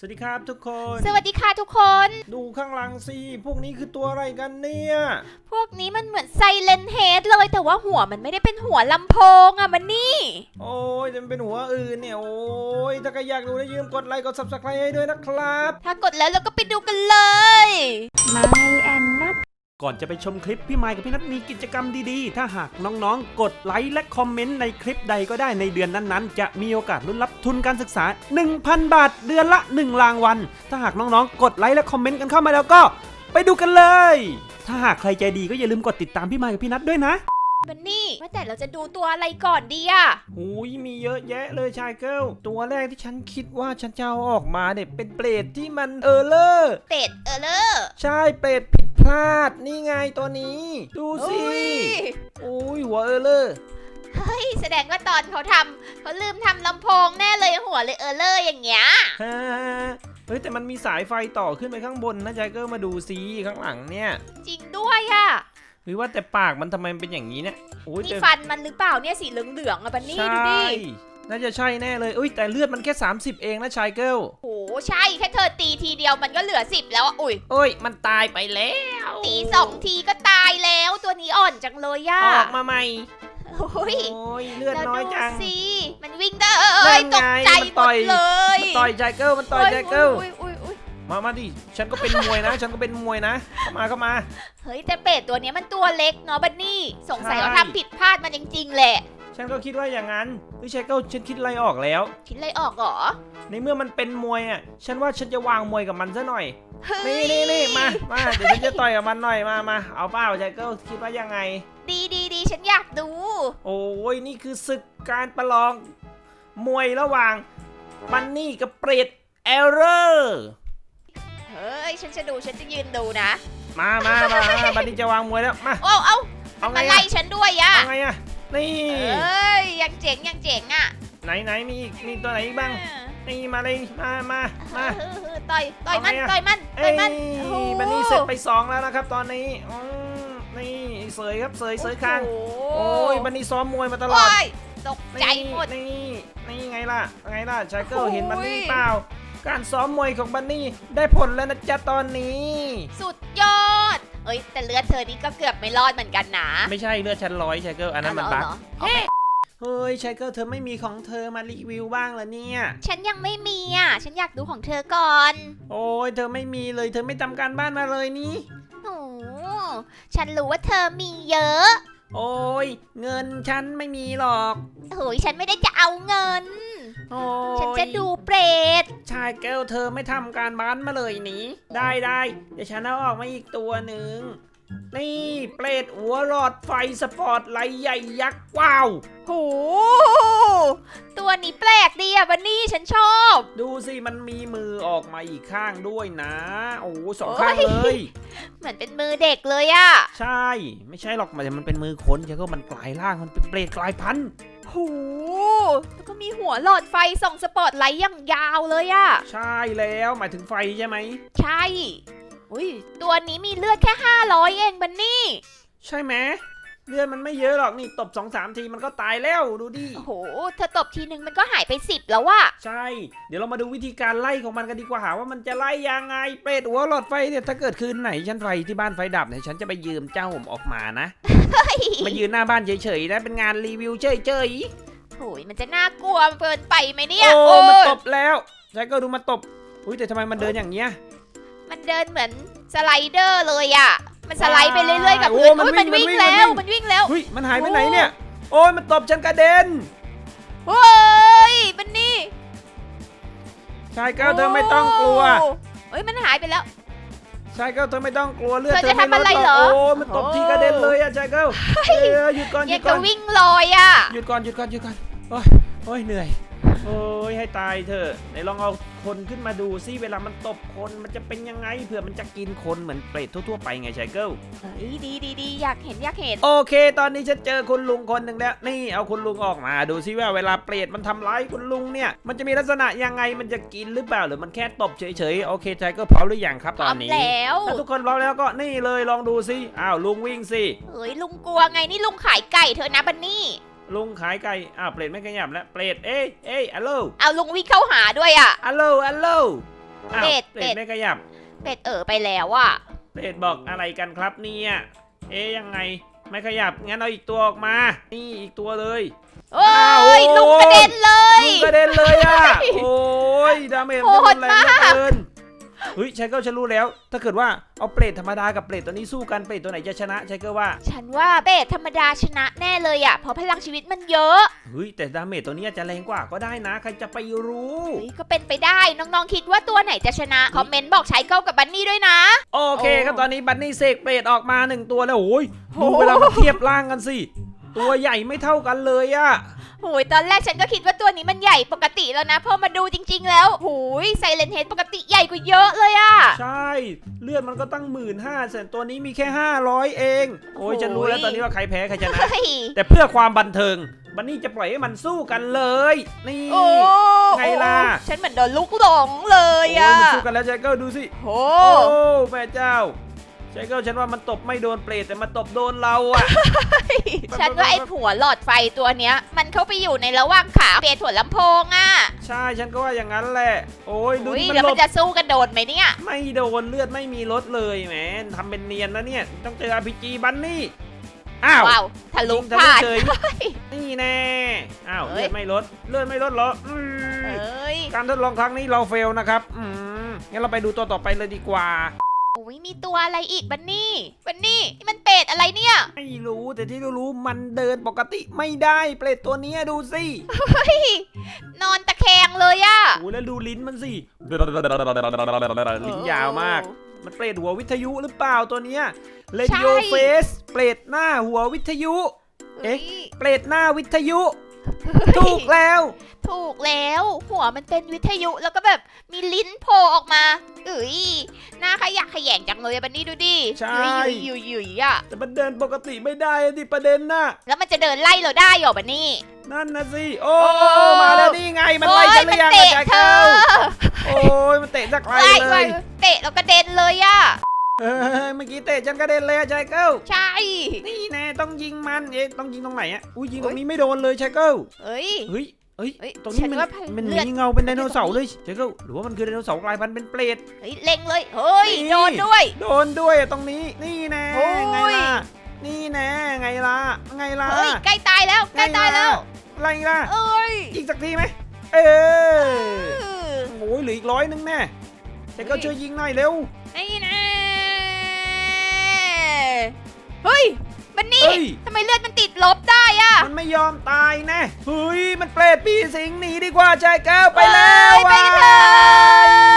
สวัสดีครับทุกคน สวัสดีค่ะทุกคน ดูข้างหลังสิ พวกนี้คือตัวอะไรกันเนี่ย พวกนี้มันเหมือนไซเลนเฮดเลยแต่ว่าหัวมันไม่ได้เป็นหัวลำโพงอะมันนี่ โอ้ยแต่มันเป็นหัวอื่นเนี่ย โอ้ย ถ้าใครอยากดูนะยืมกดไลค์กด subscribe ให้ด้วยนะครับ ถ้ากดแล้วเราก็ไปดูกันเลยไม่แอนนัท ก่อนจะไปชมคลิปพี่ไมค์กับพี่นัทมีกิจกรรมดีๆ ถ้าหากน้องๆ กดไลค์และคอมเมนต์ในคลิปใดก็ได้ในเดือนนั้นๆ จะมีโอกาสลุ้นรับทุนการศึกษา 1,000 บาทเดือนละ 1 รางวัล ถ้าหากน้องๆ กดไลค์และคอมเมนต์กันเข้ามาแล้วก็ ไปดูกันเลย ถ้าหากใครใจดีก็อย่าลืมกดติดตามพี่ไมค์กับพี่นัทด้วยนะมันนี่ว่าแต่เราจะดูตัวอะไรก่อนดีอะหูยมีเยอะแยะเลยชายเกิลตัวแรกที่ฉันคิดว่าฉันจะเอาออกมาเนี่ยเป็นเปรตที่มันเออเลอร์เป็ดเออเลอร์ใช่เปรตผิด พลาดนี่ไงตัวนี้ ดูสิอุ้ยโอ้ยหัวเออเลอร์เฮ้ยแสดงว่าตอนเขาทำเขาลืมทำลำโพงแน่เลยหัวเลยเออเลอร์อย่างเงี้ย ฮ่าเฮ้ยแต่มันมีสายไฟต่อขึ้นไปข้างบนนะชายเกิลมาดูสิข้างหลังเนี่ยจริงด้วยอะ หรือว่าแต่ปากมันทำไมมันเป็นอย่างนี้เนี่ยโอ้ยนี่แต่ฟันมันหรือเปล่าเนี่ยสีเหลืองๆอะบันนี่ใช่ดูดิ น่าจะใช่แน่เลยอุ้ยแต่เลือดมันแค่ 30 เองนะชายเกิลโหใช่แค่เธอตีทีเดียวมันก็เหลือสิบแล้วอะอุ้ยโอ้ย มันตายไปแล้วตีสองทีก็ตายแล้วตัวนี้อ่อนจังเลยย่าออกมาใหม่โอ้ยโอ้ยเลือดแล้วน้อยดูจังสิมันวิ่งได้นั่นไงตกใจมันหมต่อดยเลยมันต่อยชายเกิลมันต่อยชายเกิลโอ้ยโอ้ยโอ้ยมามาดิ ฉันก็เป็นมวยนะ ฉันก็เป็นมวยนะ เข้ามาเข้ามา เฮ้ยแต่เป็ดตัวเนี้ยมันตัวเล็กเนาะบันนี่ สงสัยใช่เขาทำผิดพลาดมาจริงๆแหละ ฉันก็คิดว่าอย่างนั้นเฮ้ยชายเกิลฉันคิดอะไรออกแล้ว คิดอะไรออกเหรอ ในเมื่อมันเป็นมวยอะ ฉันว่าฉันจะวางมวยกับมันซะหน่อย เฮ้นี่ยนี่นี่มา มาเดี๋ยวฉันจะต่อยกับมันหน่อยมามาเอาเปล่าชายเกิลคิดว่ายังไง ดีดีดีฉันอยากดู โอ้ยนี่คือศึกการประลอง มวยระหว่างมันนี่กับเปรตเอลเลอร์เฮ้ย ฉันจะดูฉันจะยืนดูนะ มามามามาบันนี้จะวางมวยแล้วมา โอ้เอาเอาไงมาอะไล่ฉันด้วยอะเอาไงอะ นี่เอ้ยยังเจ๋งยังเจ๋งอะไหนไหนมีอีกมีตัวไหนอีกบ้างนี่มาเลยมามามาเออเออต่อยต่อยมันเอาไงอะต่อยมันต่เอ้อยยมันโอ้โหบันนี้เสร็จไปสองแล้วนะครับตอนนี้อืมนี่เสยครับเสยเสยข้างโอ้โอ้โหยบันนี้ซ้อมมวยมาตลอโอ้ดยตกใจหมดนี่นี่นี่ไงล่ะไงล่ะชายเกิลโอ้ยเห็นบันนี่เปล่า การซ้อมมวยของบันนี่ได้ผลแล้วนะจ๊ะตอนนี้ สุดยอด เอ้ยแต่เลือดเธอนี่ก็เกือบไม่รอดเหมือนกันนะไม่ใช่เลือดชั้นร้อยชายเกิลอันนั้นมันเอาบั๊กเหรอเอาเหรอเฮ้ยชายเกิลเธอไม่มีของเธอมารีวิวบ้างเหรอเนี่ย ฉันยังไม่มีอะ ฉันอยากดูของเธอก่อนโอ้ยเธอไม่มีเลย เธอไม่ทำการบ้านมาเลยนี่ โอ้ฉันรู้ว่าเธอมีเยอะโอ้ยเงินฉันไม่มีหรอก โอ้ยฉันไม่ได้จะเอาเงิน โอ้ยฉันจะดูเปรต ชายแก้วเธอไม่ทำการบ้านมาเลยนี่ได้ได้เดี๋ยวฉันเอาออกมาอีกตัวหนึ่งนี่เปรตหัวหลอดไฟสปอร์ตไลท์ใหญ่ยักษ์ว้าว โห ตัวนี้แปลกดีอะบันนี่ฉันชอบ ดูสิมันมีมือออกมาอีกข้างด้วยนะ โอ้โหสองโอ้ยข้างเลย เหมือนเป็นมือเด็กเลยอะ ใช่ ไม่ใช่หรอกมันมันเป็นมือคนแล้วก็มันกลายร่างมันเป็นเปรตกลายพันธุ์ โหแล้วก็มีหัวหลอดไฟส่องสปอตไลท์อย่างยาวเลยอะใช่แล้วหมายถึงไฟใช่ไหม ใช่อุ้ยตัวนี้มีเลือดแค่ 500 เองบันนี่ ใช่ไหมเลือดมันไม่เยอะหรอกนี่ตบสองสามทีมันก็ตายแล้วดูดิ โอ้โห เธอตบทีนึงมันก็หายไป10แล้วว่ะใช่ เดี๋ยวเรามาดูวิธีการไล่ของมันกันดีกว่าว่ามันจะไล่ยังไง เปรตหัวหลอดไฟเนี่ยถ้าเกิดคืนไหนฉันไฟที่บ้านไฟดับเนี่ยฉันจะไปยืมเจ้าผมออกมานะ มายืนหน้าบ้านเฉยๆนะเป็นงานรีวิวเฉยโอ้ยมันจะน่ากลัวเกินไปไหมๆเนี่ยโอ้มันยตบแล้วใช่ก็ดูมันตบอุ้ยแต่ทำไมมันเดินอย่างเงี้ย มันเดินเหมือนสไลเดอร์เลยอะ มันสไลด์ไปเรื่อยๆกับโอ้พื้นมันอุ๊ยมันวิ่วิ่งงมันวิ่งแล้ว มัมันนวิ่วิ่งงแล้ว เฮ้ยมันหายไปไหนเนี่ย โอ้ยมันตบฉันกระเด็นเฮ้ยบันนี่ใช่ก็เธอไม่ต้องกลัว โอ้เฮ้ย มันหายไปแล้ว ใช่ก็เธอไม่ต้องกลัวเลือดเธอเธอจะไม่ทำอะไรลดเหรอโอ้ยมันตบทีกระเด็นเลยอะใช่ก็เออหยุดก่อนหอยุยาดกก่อจะนวิ่งลอยอะหยุดก่อนหยุดก่อนหยุดก่อนโอ้ยโอ้ยเหนื่อยโอ้ยให้ตายเถอะไหนลองเอา คนขึ้นมาดูซิเวลามันตบคนมันจะเป็นยังไงเผื่อมันจะกินคนเหมือนเปรตทั่วๆไปไงชายเกิลเฮ้ยดีดีดีอยากเห็นอยากเห็น โอเค ตอนนี้ฉันเจอคุณลุงคนหนึ่งแล้ว นี่เอาคุณลุงออกมา ดูซิว่าเวลาเปรตมันทำร้ายคุณลุงเนี่ย มันจะมีลักษณะยังไงมันจะกินหรือเปล่าหรือมันแค่ตบเฉยๆโอเคชายเกิลพร้อมหรือยังครับพตร้ออนมนี้แล้วถ้าทุกคนพร้อมแล้วก็นี่เลยลองดูซิอ้าวลุงวิ่งสิเฮ้ยลุงกลัวไงนี่ลุงขายไก่เธอนะบันนี่ ลุงขายไก่อ้าวเปรตไม่ขยับแล้วเปรตเอ้ยเอ้ยอัลโหลเอาลุงวิ่งเข้าหาด้วยอะ อัลโหลอัลโหลอ้าวเป็ดเปรตเป็ดไม่ขยับ เป็ดเออไปแล้วอะ เปรตบอกอะไรกันครับเนี่ยเอ๊ยยังไงไม่ขยับงั้นเอาอีกตัวออกมา นี่อีกตัวเลย โอ้อ้าวยลุกกระเด็นเลย ลุงกระเด็นเลยอะโอ้ยดาเมจมันจะโหรุดนแรงเหลือมากเกิน เฮ้ยชายเกิลฉันรู้แล้ว ถ้าเกิดว่าเอาเปรตธรรมดากับเปรตตัวนี้สู้กันเปรตตัวไหนจะชนะชายเกิลว่าฉันว่าเบสธรรมดาชนะแน่เลยอะเพราะพลังชีวิตมันเยอะเฮ้ยแต่ดาเมจตัวนี้อาจจะแรงกว่าก็ได้นะ ใครจะไปรู้ เฮ้ยก็เป็นไปได้น้องๆคิดว่าตัวไหนจะชนะ คอมเมนต์บอกใช้เก้ากับบันนี่ด้วยนะ โอเคโอ้ครับตอนนี้บันนี่เสกเปรตออกมาหนึ่งตัวแล้วโอ้ยโหดูเวลามาเทียบร่างกันสิ ตัวใหญ่ไม่เท่ากันเลยอะโหยตอนแรกฉันก็คิดว่าตัวนี้มันใหญ่ปกติแล้วนะพอมาดูจริง ๆ แล้วโหยไซเลนเฮดปกติใหญ่กว่าเยอะเลยอะใช่ เลือดมันก็ตั้งหมื่นห้าแต่ตัวนี้มีแค่ 500 เองโอ้ยโอ้ยฉันรู้แล้วตอนนี้ว่าใครแพ้ใครชนะ เฮ้ยแต่เพื่อความบันเทิง บันนี่จะปล่อยให้มันสู้กันเลย นี่โอ้ไงล่ะฉันเหมือนโดนลูกหลงเลยโอ้อะยมันสู้กันแล้วชายเกิลดูสิ โอ้ โอ้แม่เจ้า ชายเกิลฉันว่ามันตบไม่โดนเปรตแต่มันตบโดนเราอะฉันว่าไอ้หัวหลอดไฟตัวเนี้ย มันเข้าไปอยู่ในระหว่างขาเปลี่ยนหัวลำโพงอะใช่ฉันก็ว่าอย่างนั้นแหละ โอ้ยดูอุ้ยที่มันแล้วหลมันบจะสู้กันโดนไหมเนี่ย ไม่โดนเลือดไม่มีลดเลยแหมทำเป็นเนียนนะเนี่ย ต้องเจอ RPG บันนี่อ้าวว้าวทะลุยิงทะลุผ่าน เฉยนี่แน่อ้าวเฮ้ยเลือดไม่ลดเลือดไม่ลดเหรออืมเอ้ย การทดลองครั้งนี้เราเฟลนะครับ อืมงั้นเราไปดูตัวต่อไปเลยดีกว่า โอ้ยมีตัวอะไรอีกบันนี่บันนี่นี่มันเป็ดอะไรเนี่ยไม่รู้แต่ที่รู้ๆมันเดินปกติไม่ได้เปรตตัวเนี้ยดูสินอนตะแคงเลยอะโอ้แล้วดูลิ้นมันสิลิ้นยาวมาก มันเปรตหัววิทยุหรือเปล่าตัวเนี้ยเรดิโอเฟสเปรตหน้าหัววิทยุ เอ๊ะเปรตหน้าวิทยุ ถูกแล้ว ถูกแล้ว หัวมันเป็นวิทยุแล้วก็แบบมีลิ้นโผล่ออกมาเอ้ยหน้า ขยะแขยงจังเลยอะบันนี่ดูดิใช่ยุยยุยยุยอะแต่มันเดินปกติไม่ได้อะดิประเด็นน่ะ แล้วมันจะเดินไล่เราได้เหรอบันนี่ นั่นนะสิ โอ้โอ้ มาแล้วนี่ไง มันไล่ฉันหรือยังโอ้อะยแจ็มันคเตะเกิลเธอโอ้ยมันเตะจากใครไล่เลไล่ยเตะแล้วกระเด็นเลยอะเฮ้ยเมื่อกี้เตะฉันกระเด็นเลยอะแจ็คเกิลใช่ นี่แน่ต้องยิงมัน เอ๊ะต้องยิงตรงไหนอะอุ้ยยิงตรงนี้ไม่โดนเลยแจ็คเกิลเอ้ย เฮ้ย เฮ้ยเฮ้ยตรงนี้ฉันมันว่ามันเลืมีอดเงาเป็นไดโนเสาร์เลยแจ็คเกิลหรือว่ามันคือไดโนเสาร์กลายพันธุ์เป็นเปรต เฮ้ยเล็งเลยเฮ้ยนี่ โดนด้วย โดนด้วยอะตรงนี้ นี่แน่โอ้ย ไงล่ะ นี่แน่ไงล่ะ ไงล่ะเฮ้ยใกล้ตายแล้วใกล้ตายแล้วไงล่ะเอ้ยอีกสักทีไหมเออโอ้ยเหลืออีกร้อยนึงแน่แต่ก็ช่วยยิงหน่อยเร็ว ไอ้แน่เฮ้ย บันนี่เฮ้ย ทำไมเลือดมันติดลบได้อะมันไม่ยอมตายแน่เฮ้ยมันเปรตปีสิงหนีดีกว่าใจแก้วไปแล้วไปกันเถอะ